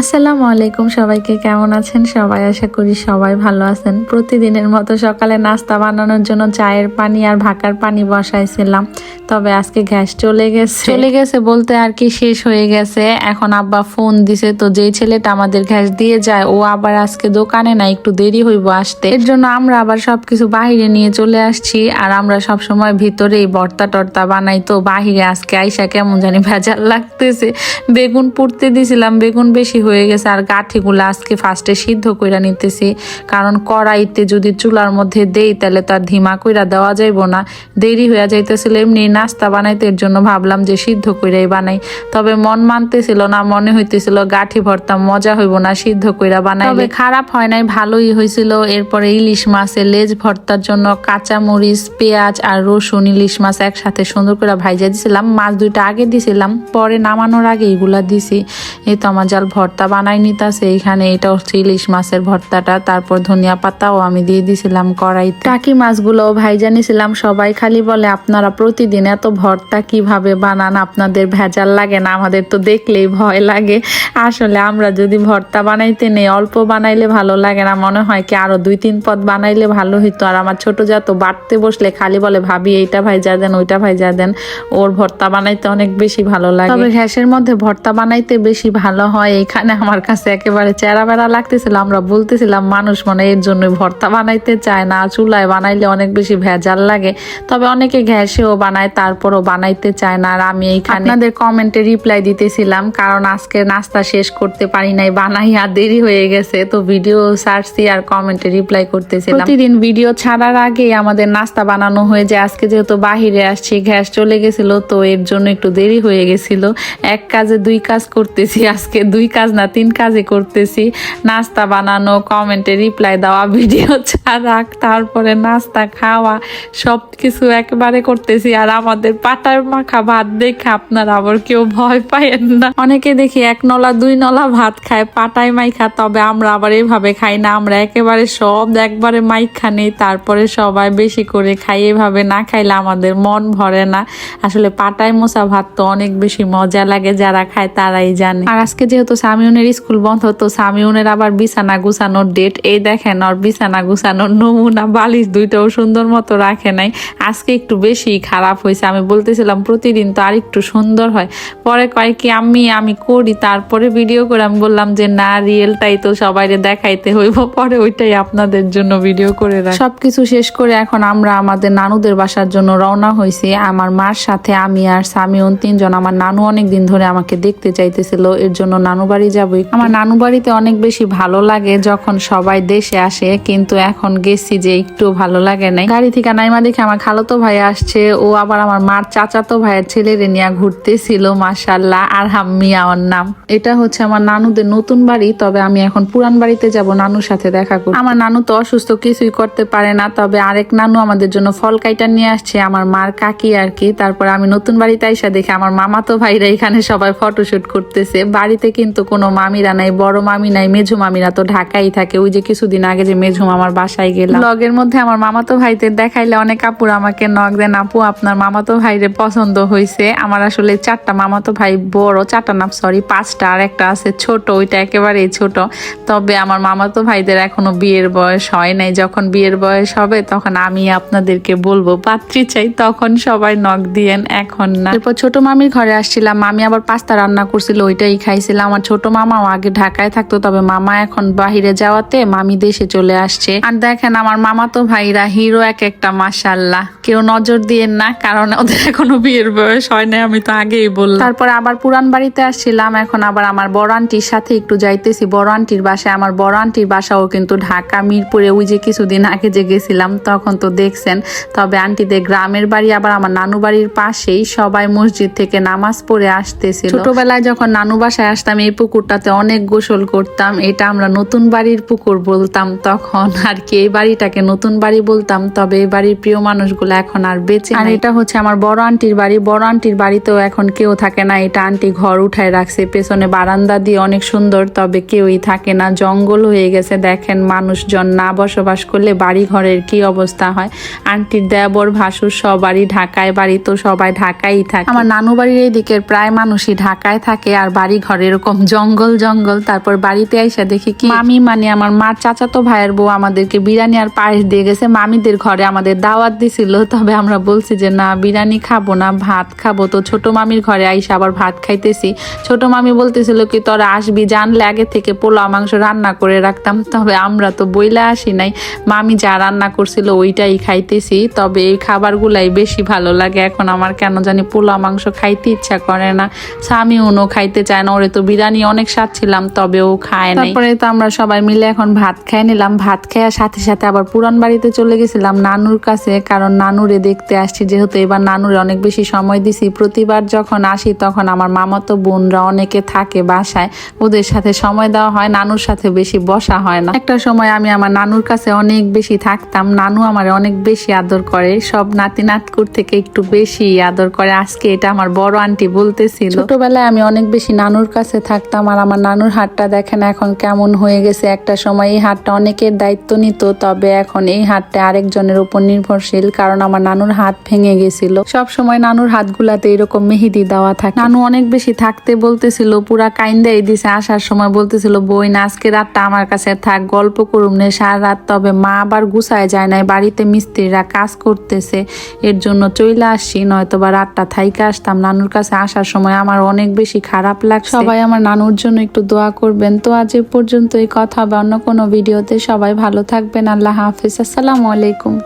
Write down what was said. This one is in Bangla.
আসসালামু আলাইকুম সবাইকে, কেমন আছেন সবাই? আশা করি সবাই ভালো আছেন। প্রতিদিনের মতো সকালে নাস্তা বানানোর জন্য চায়ের পানি আর ভাকার পানি বসাইছিলাম। তবে আজকে গ্যাস চলে গেছে। চলে গেছে বলতে আর কি শেষ হয়ে গেছে। এখন আব্বা ফোন দিছে, তো যেই ছেলেটা আমাদের গ্যাস দিয়ে যায়, ও আবার আজকে দোকানে না একটু দেরি হইব আসতে। এর জন্য আমরা আবার সবকিছু বাহিরে নিয়ে চলে আসছি আর আমরা সব সময় ভিতরেই ভর্তা টর্তা বানাই। তো বাহিরে আজকে আইসা কেমন জানি ভেজাল লাগতেছে। বেগুন পুড়তে দিছিলাম, বেগুন বেশি হয়ে গেছে আর গাঠিগুলো আজকে ফার্স্টে সিদ্ধ কইরা নিতেছি। কারণ কড়াইতে যদি চুলার মধ্যে দেই, তাহলে তার ধিমা কইরা দেওয়া যাইব না। দেরি হয়ে যাইতেছিল, এমনি নাস্তা বানাইতে, এর জন্য ভাবলাম যে সিদ্ধ কইরাই বানাই। তবে মন মানতেছিল না, মনে হইতেছিল গাঠি ভর্তা মজা হইব না, সিদ্ধ কইরা বানাই তবে খারাপ হয় নাই, ভালোই হয়েছিল এরপরে ইলিশ মাছের লেজ ভর্তার জন্য কাঁচা মরিচ পেঁয়াজ আর রসুন, ইলিশ মাছ একসাথে সুন্দর করে ভাইজা দিছিলাম। মাছ দুইটা আগে দিছিলাম, পরে নামানোর আগে এগুলা দিছি। এই তো আমার জাল ভর্তা বানাই নিতাছে এইখানে এটা হচ্ছে ইলিশ মাছের ভর্তাটা তারপর ধনিয়া পাতাও আমি দিয়ে দিছিলাম কড়াইতে। টাকি মাছগুলো ভাইজা নিছিলাম সবাই খালি বলে আপনারা প্রতিদিন এত ভর্তা কীভাবে বানান? আপনাদের ভেজাল লাগে না আমাদের তো দেখলেই ভয় লাগে। আসলে আমরা যদি ভর্তা বানাইতে নেই অল্প বানাইলে ভালো লাগে না। মনে হয় কি আরও দুই তিন পদ বানাইলে ভালো হইতো। আর আমার ছোট যা তো বাড়তে বসলে খালি বলে ভাবি এইটা ভাইজা দেন ওইটা ভাইজা দেন। ওর ভর্তা বানাইতে অনেক বেশি ভালো লাগে। তবে ঘ্যাসের মধ্যে ভর্তা বানাইতে বেশি ভালো হয় এখানে আমার কাছে একেবারে চেরা বেড়া লাগতেছিল আমরা বলতেছিলাম মানুষ মানে এর জন্য ভর্তা বানাইতে চায় না চুলায় বানাইলে অনেক বেশি ভেজাল লাগে। তবে অনেকে ঘ্যাসেও বানায় তারপরও বানাইতে চায় না। আর আমি এইখানে আপনাদের কমেন্টে রিপ্লাই দিতেছিলাম কারণ আজকে নাস্তা শেষ করতে পারি নাই বানাই আর দেরি হয়ে গেছে। তো ভিডিও সার্চি আর কমেন্টে রিপ্লাই করতেছিলাম। প্রতিদিন ভিডিও ছাড়ার আগে আমাদের নাস্তা বানানো হয়ে যায়। আজকে যেহেতু বাহিরে আসছি গ্যাস চলে গেছিল তো এর জন্য একটু দেরি হয়ে গেছিল। এক কাজে দুই কাজ করতেছি আজকে দুই কাজ না, তিন কাজে করতেছি। নাস্তা বানানো কমেন্টে রিপ্লাই দেওয়া ভিডিও ছাড়া, তারপরে নাস্তা, খাওয়া সব কিছু একেবারে করতেছি। আর আমাদের পাটার মাখা ভাত দেখে আপনারা আবার কেউ ভয় পাইয়েন না। অনেকে দেখি এক নলা, দুই নলা ভাত খায়, পাটায় মাইখা, তবে আমরা আবার এইভাবে খাই না। আমরা একেবারে সব একবারে মাইখা নেই, তারপরে সবাই বেশি করে খাই। এভাবে না খাইলে আমাদের মন ভরে না। আসলে পাটায় মোসা ভাত তো অনেক বেশি মজা লাগে, যারা খায় তারাই জানে। আর আজকে যেহেতু সামিউনের স্কুল বন্ধ, তো সামিউনের আবার বিছানা গুছানোর ডেট এই দেখেন, ওর বিছানা গুছানোর নমুনা, বালিশ দুইটাও সুন্দর মতো রাখে নাই। আজকে একটু বেশি খারাপ হয়েছে। আমি বলতেছিলাম, প্রতিদিন তো আর একটু সুন্দর হয়। পরে কয় কি আমি আমি করি। তারপরে ভিডিও করে আমি বললাম যে, না রিয়েলটাই তো সবাইরে দেখাইতে হইব। পরে ওইটাই আপনাদের জন্য ভিডিও করে রাখ। সবকিছু শেষ করে এখন আমরা আমাদের নানুদের বাসার জন্য রওনা হয়েছি আমার মার সাথে আমি আর সামিউন তিনজন। আমার নানু অনেক দিন ধরে আমাকে দেখতে চাইতেছিল। এর জন্য নানু বাড়ি যাবই আমার নানু বাড়িতে অনেক বেশি ভালো লাগে যখন সবাই দেশে আসে, কিন্তু এখন গেছি যে একটু ভালো লাগে নাই। গাড়ি থেকে নাইমা দেখে আমার খালাতো ভাই আসছে, ও আবার আমার মার চাচাতো ভাইয়ের ছেলেরে নিয়ে ঘুরতেছিল মাসাল্লাহ আর হাম্মি আমার নাম। এটা হচ্ছে আমার নানুদের নতুন বাড়ি, তবে আমি এখন পুরান বাড়িতে যাব, নানুর সাথে দেখা করতে আমার নানু তো অসুস্থ, কিছুই করতে পারে না, তবে আরেক নানু আমাদের জন্য ফল কাইটা নিয়ে আসছে, আমার মার কাকি আর কি। তারপর আমি নতুন বাড়িতে আইসা দেখে আমার মামাতো ভাইরা এখানে সবাই ফটোশুট করতেছে। বাড়িতে কিন্তু কোনো মামিরা নাই, বড় মামি নাই, মেঝু মামিরা তো ঢাকাই থাকে। ওই যে কিছুদিন আগে যে মেঝো মামার বাসায় গেলাম। লগের মধ্যে আমার মামাতো ভাইদের দেখাইলে অনেক আপুর আমাকে নক দেন, আপু, আপনার মামাতো ভাইরে পছন্দ হয়েছে আমার আসলে চারটা মামাতো ভাই বড়, চারটা না সরি পাঁচটা, আর একটা আছে ছোট, ওইটা একেবারেই ছোট। তবে আমার মামাতো ভাইদের এখনও বিয়ের বয়স হয় নাই। যখন বিয়ের বয়স হবে, তখন আমি আপনাদেরকে বলব, পাত্রী চাই। তখন সবাই নক দিয়েন, এখন না। এরপর ছোট মামির ঘরে আসছিলাম। মামি আবার পাস্তা রান্না করছিল, ওইটাই খাইছিলাম আমার ছোট মামাও আগে ঢাকায় থাকতো, তবে মামা এখন বাহিরে যাওয়াতে মামি দেশে চলে আসছে। আর দেখেন আমার মামা তো ভাইরা হিরো এক একটা মাসাল্লাহ কেউ নজর দিয়েন না, কারণ ওদের এখনও বিয়ের বয়স হয় না আমি তো আগেই বললাম। তারপর আবার পুরান বাড়িতে আসছিলাম, এখন আবার আমার বড় আন্টির সাথে একটু যাইতেছি। বড় আন্টির বাসায়, আমার বড় আন্টির বাসাও কিন্তু ঢাকা, মিরপুরে, ওই যে কিছুদিন আগে যে গেছিলাম, তখন তো দেখছেন। তবে আন্টিদের গ্রামের বাড়ি, আবার আমার নানু বাড়ির পাশেই সবাই মসজিদ থেকে নামাজ পড়ে আসতেছিল। ছোটবেলায় যখন নানু বাসায় আসতাম, এই পুকুরটাতে অনেক গোসল করতাম এটা আমরা নতুন বাড়ির পুকুর বলতাম তখন আর কি এই বাড়িটাকে নতুন বাড়ি বলতাম তবে এই বাড়ির প্রিয় মানুষগুলো এখন আর বেঁচে আর এটা হচ্ছে আমার বড় আন্টির বাড়ি বড় আন্টির বাড়িতেও এখন কেউ থাকে না এটা আন্টি ঘর উঠায় রাখছে পেছনে বারান্দা দিয়ে অনেক সুন্দর তবে কেউই থাকে না জঙ্গল হয়ে গেছে দেখেন মানুষজন না বসবাস করলে বাড়ি ঘরের কি অবস্থা হয়। আন্টির দেবর ভাসুর সবারই ঢাকায় বাড়ি তো সবাই ঢাকায় থাকে। আমার নানু বাড়ির এই দিকের প্রায় মানুষই ঢাকায় থাকে আর বাড়ি ঘর এরকম জঙ্গল জঙ্গল জঙ্গল, তারপর বাড়িতে আইসা দেখি কি? মামি মানে আমার মার চাচাতো ভাইয়ের বউ আমাদেরকে বিরিয়ানি আর পায়েস দিয়ে গেছে। মামিদের ঘরে আমাদের দাওয়াত দিছিল, তবে আমরা বলছি যে, না, বিরিয়ানি খাব না, ভাত খাব। তো ছোট মামির ঘরে আইসা আবার ভাত খাইতেছি। ছোট মামি বলতেছিল কি, তোরা আসবি, জানলে আগে থেকে পোলাও, মাংস রান্না করে রাখতাম। তবে আমরা তো বইলা আসি নাই। মামি যা রান্না করছিল ওইটাই খাইতেছি, তবে এই খাবারগুলাই বেশি ভালো লাগে। এখন আমার কেন জানি পোলাও, মাংস খাইতে ইচ্ছা করে না। স্বামী উনো খাইতে চায় না, ওরে তো বিরিয়ানি অনেক স্বাদ ছিলাম তবে ও খায় না তারপরে তো আমরা সবাই মিলে এখন ভাত খেয়ে নিলাম। ভাত খেয়ে সাথে সাথে আবার পুরান বাড়িতে চলে গেছিলাম নানুর কাছে, কারণ নানুরে দেখতে আসছি, যেহেতু এবার নানুরে অনেক বেশি সময় দিছি। প্রতিবার যখন আসি, তখন আমার মামাতো বোনরা অনেকে থাকে বাসায়, ওদের সাথে সময় দেওয়া হয়, নানুর সাথে বেশি বসা হয় না। একটা সময় আমি আমার নানুর কাছে অনেক বেশি থাকতাম, নানু আমার অনেক বেশি আদর করে। সব নাতি নাতকুর থেকে একটু বেশি আদর করে। আজকে এটা আমার বড় আন্টি বলতেছিল। ছোটবেলায় আমি অনেক বেশি নানুর কাছে থাকতাম আর আমার নানুর হাতটা দেখেন এখন কেমন হয়ে গেছে। একটা সময় এই হাতটা অনেকের দায়িত্ব নিত, তবে এখন এই হাতটা আরেকজনের উপর নির্ভরশীল কারণ আমার নানুর হাত ভেঙে গেছিল। সব সময় নানুর হাতগুলাতে এরকম মেহেদি দেওয়া থাকে। নানু অনেক বেশি থাকতে বলতেছিল, পুরা কাইন্দাই দিছে। আসার সময় বলতেছিল বই না আজকে রাতটা আমার কাছে থাক, গল্প করুম নে। সারা রাত তবে মা আবার গুছায় যায় নাই, বাড়িতে মিস্ত্রিরা কাজ করতেছে। এর জন্য চইলা আসছি নয়তো বা রাতটা থাইকে আসতাম। নানুর কাছে আসার সময় আমার অনেক বেশি খারাপ লাগছে। সবাই আমার নানুর জন্য একটু দোয়া করবেন। তো আজ এ পর্যন্ত এই কথা বা অন্য কোনো ভিডিওতে সবাই ভালো থাকবেন। আল্লাহ হাফিজ। আসসালামু আলাইকুম।